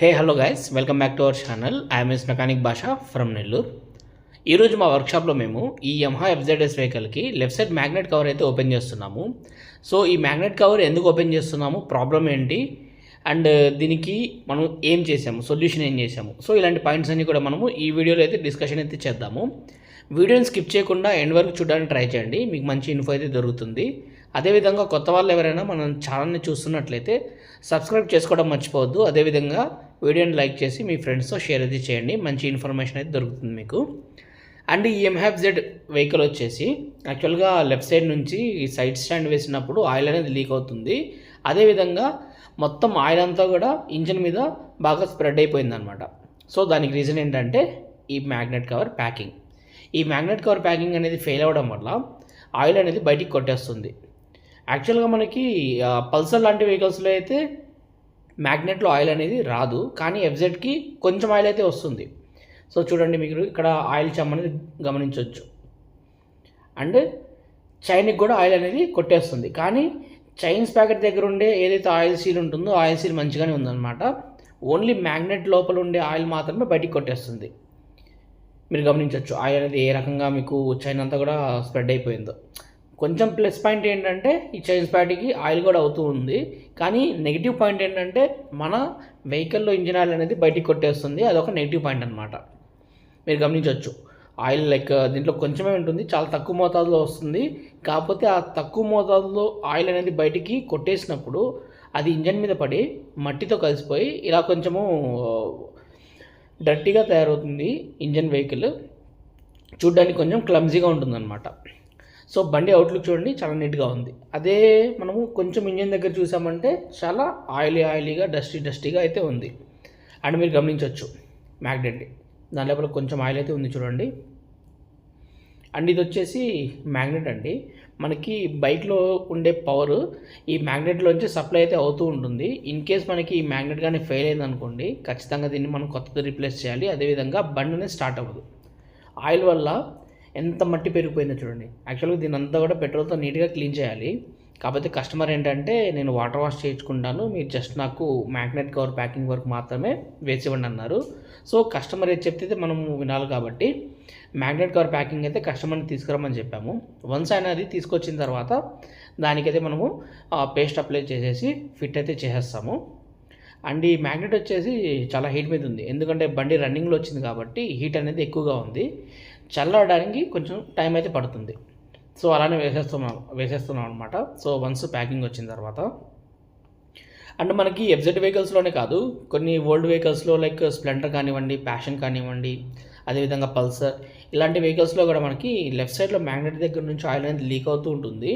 Hey hello guys welcome back to our channel IMS S mechanic Bhasha from Nellore ఈరోజు మా వర్క్షాప్లో మేము ఈ యమహా ఎఫ్జెడ్ఎస్ వెహికల్కి లెఫ్ట్ సైడ్ మ్యాగ్నెట్ కవర్ అయితే ఓపెన్ చేస్తున్నాము. సో ఈ మ్యాగ్నెట్ కవర్ ఎందుకు ఓపెన్ చేస్తున్నాము? ప్రాబ్లం ఏంటి? అండ్ uh, దీనికి మనం ఏం చేసాము? సొల్యూషన్ ఏం చేసాము? సో ఇలాంటి పాయింట్స్ అన్నీ కూడా మనము ఈ వీడియోలో అయితే డిస్కషన్ అయితే చేద్దాము. వీడియోని స్కిప్ చేయకుండా ఎండ్ వరకు చూడడానికి ట్రై చేయండి. మీకు మంచి ఇన్ఫో అయితే దొరుకుతుంది. అదేవిధంగా కొత్త వాళ్ళు ఎవరైనా మనం ఛానల్ని చూస్తున్నట్లయితే సబ్స్క్రైబ్ చేసుకోవడం మర్చిపోవద్దు. అదేవిధంగా వీడియోని లైక్ చేసి మీ ఫ్రెండ్స్తో షేర్ అయితే చేయండి. మంచి ఇన్ఫర్మేషన్ అయితే దొరుకుతుంది మీకు. అండ్ ఈ ఎంహాఫ్ జెడ్ వెహికల్ వచ్చేసి యాక్చువల్గా లెఫ్ట్ సైడ్ నుంచి ఈ సైడ్ స్టాండ్ వేసినప్పుడు ఆయిల్ అనేది లీక్ అవుతుంది. అదేవిధంగా మొత్తం ఆయిల్ అంతా కూడా ఇంజిన్ మీద బాగా స్ప్రెడ్ అయిపోయిందనమాట సో దానికి రీజన్ ఏంటంటే ఈ మ్యాగ్నెట్ కవర్ ప్యాకింగ్ ఈ మ్యాగ్నెట్ కవర్ ప్యాకింగ్ అనేది ఫెయిల్ అవ్వడం వల్ల ఆయిల్ అనేది బయటికి కొట్టేస్తుంది. యాక్చువల్గా మనకి పల్సర్ లాంటి వెహికల్స్లో అయితే మ్యాగ్నెట్లో ఆయిల్ అనేది రాదు కానీ ఎఫ్జెడ్కి కొంచెం ఆయిల్ అయితే వస్తుంది. సో చూడండి మీరు ఇక్కడ ఆయిల్ చెమ్ అనేది గమనించవచ్చు అండ్ చైన్కి కూడా ఆయిల్ అనేది కొట్టేస్తుంది. కానీ చైన్స్ ప్యాకెట్ దగ్గర ఉండే ఏదైతే ఆయిల్ సీల్ ఉంటుందో ఆయిల్ సీల్ మంచిగానే ఉందన్నమాట. ఓన్లీ మ్యాగ్నెట్ లోపల ఉండే ఆయిల్ మాత్రమే బయటికి కొట్టేస్తుంది. మీరు గమనించవచ్చు ఆయిల్ అనేది ఏ రకంగా మీకు చైన్ అంతా కూడా స్ప్రెడ్ అయిపోయిందో. కొంచెం ప్లస్ పాయింట్ ఏంటంటే ఈ చైన్స్ ప్యాకెట్కి ఆయిల్ కూడా అవుతూ ఉంది. కానీ నెగిటివ్ పాయింట్ ఏంటంటే మన వెహికల్లో ఇంజిన్ ఆయిల్ అనేది బయటికి కొట్టేస్తుంది. అదొక నెగిటివ్ పాయింట్ అనమాట మీరు గమనించవచ్చు ఆయిల్ లైక్ uh, దీంట్లో కొంచెమే ఉంటుంది. చాలా తక్కువ మోతాదులో వస్తుంది. కాకపోతే ఆ తక్కువ మోతాదులో ఆయిల్ అనేది బయటికి కొట్టేసినప్పుడు అది ఇంజన్ మీద పడి మట్టితో కలిసిపోయి ఇలా కొంచెము uh, డర్టీగా తయారవుతుంది ఇంజన్ వెహికల్ చూడ్డానికి కొంచెం క్లమ్జీగా ఉంటుందన్నమాట. సో బండి అవుట్లుక్ చూడండి చాలా నీట్గా ఉంది. అదే మనము కొంచెం ఇంజన్ దగ్గర చూసామంటే చాలా ఆయిలీ ఆయిలీగా డస్టీ డస్టీగా అయితే ఉంది. అండ్ మీరు గమనించవచ్చు మ్యాగ్నెట్ దాని లోపల కొంచెం ఆయిల్ అయితే ఉంది చూడండి. అండ్ ఇది వచ్చేసి మ్యాగ్నెట్ అండి. మనకి బైక్లో ఉండే పవర్ ఈ మ్యాగ్నెట్లోంచి సప్లై అయితే అవుతూ ఉంటుంది. ఇన్ కేస్ మనకి ఈ మ్యాగ్నెట్ కానీ ఫెయిల్ అయింది అనుకోండి ఖచ్చితంగా దీన్ని మనం కొత్తది రీప్లేస్ చేయాలి. అదేవిధంగా బండి అనేది స్టార్ట్ అవ్వదు. ఆయిల్ వల్ల ఎంత మట్టి పెరిగిపోయిందో చూడండి. యాక్చువల్గా దీని అంతా కూడా పెట్రోల్తో నీట్గా క్లీన్ చేయాలి. కాకపోతే కస్టమర్ ఏంటంటే నేను వాటర్ వాష్ చేయించుకుంటాను. మీరు జస్ట్ నాకు మ్యాగ్నెట్ కవర్ ప్యాకింగ్ వర్క్ మాత్రమే వేసి ఇవ్వండి అన్నారు. సో కస్టమర్ ఏది చెప్తే మనం వినాలి కాబట్టి మ్యాగ్నెట్ కవర్ ప్యాకింగ్ అయితే కస్టమర్ని తీసుకురమ్మని చెప్పాము. వన్స్ ఆయన అది తీసుకొచ్చిన తర్వాత దానికైతే మనము పేస్ట్ అప్లై చేసేసి ఫిట్ అయితే చేసేస్తాము. అండ్ ఈ మ్యాగ్నెట్ వచ్చేసి చాలా హీట్ మీద ఉంది. ఎందుకంటే బండి రన్నింగ్లో వచ్చింది కాబట్టి హీట్ అనేది ఎక్కువగా ఉంది. చల్లడానికి కొంచెం టైం అయితే పడుతుంది. సో అలానే వేసేస్తున్నాం వేసేస్తున్నాం అనమాట సో వన్స్ ప్యాకింగ్ వచ్చిన తర్వాత. అండ్ మనకి ఎఫ్జెడ్ వెహికల్స్లోనే కాదు కొన్ని ఓల్డ్ వెహికల్స్లో లైక్ స్ప్లెండర్ కానివ్వండి ప్యాషన్ కానివ్వండి అదేవిధంగా పల్సర్ ఇలాంటి వెహికల్స్లో కూడా మనకి లెఫ్ట్ సైడ్లో మ్యాగ్నెట్ దగ్గర నుంచి ఆయిల్ అనేది లీక్ అవుతూ ఉంటుంది.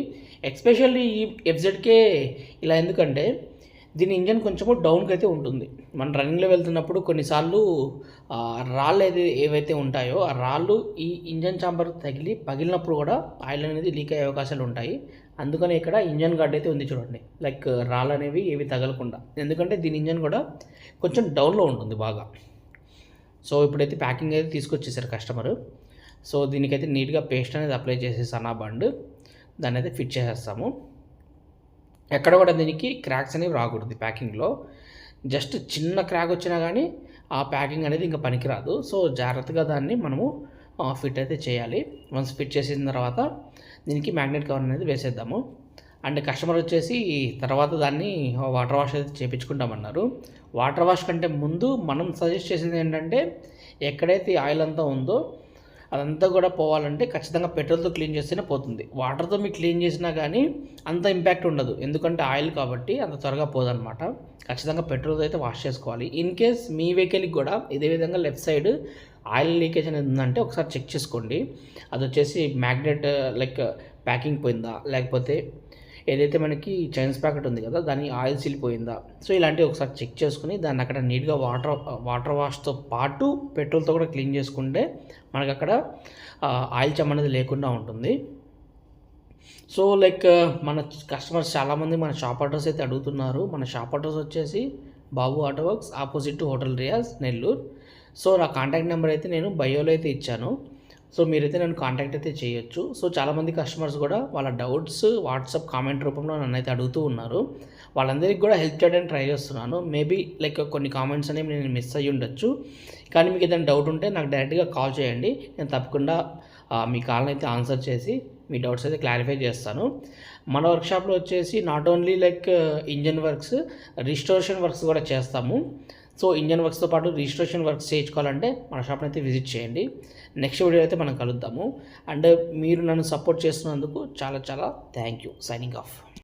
ఎక్స్పెషల్లీ ఈ ఎఫ్జెడ్కే ఇలా ఎందుకంటే దీని ఇంజన్ కొంచెము డౌన్కి అయితే ఉంటుంది. మనం రన్నింగ్లో వెళ్తున్నప్పుడు కొన్నిసార్లు రాళ్ళు అయితే ఏవైతే ఉంటాయో ఆ రాళ్ళు ఈ ఇంజన్ చాంబర్ తగిలి పగిలినప్పుడు కూడా ఆయిల్ అనేది లీక్ అయ్యే అవకాశాలు ఉంటాయి. అందుకని ఇక్కడ ఇంజన్ గార్డ్ అయితే ఉంది చూడండి. లైక్ రాళ్ళు అనేవి ఏవి తగలకుండా. ఎందుకంటే దీని ఇంజన్ కూడా కొంచెం డౌన్లో ఉంటుంది బాగా. సో ఇప్పుడైతే ప్యాకింగ్ అయితే తీసుకొచ్చేసారు కస్టమర్. సో దీనికైతే నీట్గా పేస్ట్ అనేది అప్లై చేసేసాను ఆ బండ్. దాన్ని అయితే ఫిట్ చేసేస్తాము. ఎక్కడ కూడా దీనికి క్రాక్స్ అనేవి రాకూడదు ప్యాకింగ్లో జస్ట్ చిన్న క్రాక్ వచ్చినా కానీ ఆ ప్యాకింగ్ అనేది ఇంకా పనికిరాదు. సో జాగ్రత్తగా దాన్ని మనము ఫిట్ అయితే చేయాలి. వన్స్ ఫిట్ చేసిన తర్వాత దీనికి మ్యాగ్నెట్ కవర్ అనేది వేసేద్దాము. అండ్ కస్టమర్ వచ్చేసి తర్వాత దాన్ని వాటర్ వాష్ అయితే చేయించుకుంటామన్నారు వాటర్ వాష్ కంటే ముందు మనం సజెస్ట్ చేసింది ఏంటంటే ఎక్కడైతే ఆయిల్ అంతా ఉందో అదంతా కూడా పోవాలంటే ఖచ్చితంగా పెట్రోల్తో క్లీన్ చేస్తేనే పోతుంది. వాటర్తో మీకు క్లీన్ చేసినా కానీ అంత ఇంపాక్ట్ ఉండదు. ఎందుకంటే ఆయిల్ కాబట్టి అంత త్వరగా పోదనమాట ఖచ్చితంగా పెట్రోల్తో అయితే వాష్ చేసుకోవాలి. ఇన్ కేస్ మీ వెహికల్కి కూడా ఇదే విధంగా లెఫ్ట్ సైడ్ ఆయిల్ లీకేజ్ అనేది ఉందంటే ఒకసారి చెక్ చేసుకోండి. అది వచ్చేసి మ్యాగ్నెట్ లైక్ ప్యాకింగ్ పోయిందా? లేకపోతే ఏదైతే మనకి చైన్స్ ప్యాకెట్ ఉంది కదా దాని ఆయిల్ సిల్పోయిందా సో ఇలాంటివి ఒకసారి చెక్ చేసుకుని దాన్ని అక్కడ నీట్గా వాటర్ వాటర్ వాష్తో పాటు పెట్రోల్తో కూడా క్లీన్ చేసుకుంటే మనకు అక్కడ ఆయిల్ చెమ్మ అనేది లేకుండా ఉంటుంది. సో లైక్ మన కస్టమర్స్ చాలామంది మన షాప్ అడ్రస్ అయితే అడుగుతున్నారు. మన షాప్ అడ్రస్ వచ్చేసి Babu auto works opposite to hotel Riyaz Nellore. So నా కాంటాక్ట్ నెంబర్ అయితే నేను బయోలో అయితే ఇచ్చాను. సో మీరైతే నన్ను కాంటాక్ట్ అయితే చేయొచ్చు. సో చాలామంది కస్టమర్స్ కూడా వాళ్ళ డౌట్స్ వాట్సాప్ కామెంట్ రూపంలో నన్ను అయితే అడుగుతూ ఉన్నారు. వాళ్ళందరికీ కూడా హెల్ప్ చేయడానికి ట్రై చేస్తున్నాను. మేబీ లైక్ కొన్ని కామెంట్స్ అనేవి నేను మిస్ అయ్యి ఉండొచ్చు. కానీ మీకు ఏదైనా డౌట్ ఉంటే నాకు డైరెక్ట్గా కాల్ చేయండి. నేను తప్పకుండా మీ కాల్ని అయితే ఆన్సర్ చేసి మీ డౌట్స్ అయితే క్లారిఫై చేస్తాను. మన వర్క్షాప్లో వచ్చేసి not only like engine works restoration works కూడా చేస్తాము. సో ఇంజన్ వర్క్స్తో పాటు రిజిస్ట్రేషన్ వర్క్స్ చేయించుకోవాలంటే మన షాప్ని అయితే విజిట్ చేయండి. నెక్స్ట్ వీడియో అయితే మనం కలుద్దాము. అండ్ మీరు నన్ను సపోర్ట్ చేస్తున్నందుకు చాలా చాలా థ్యాంక్ యూ. Signing off.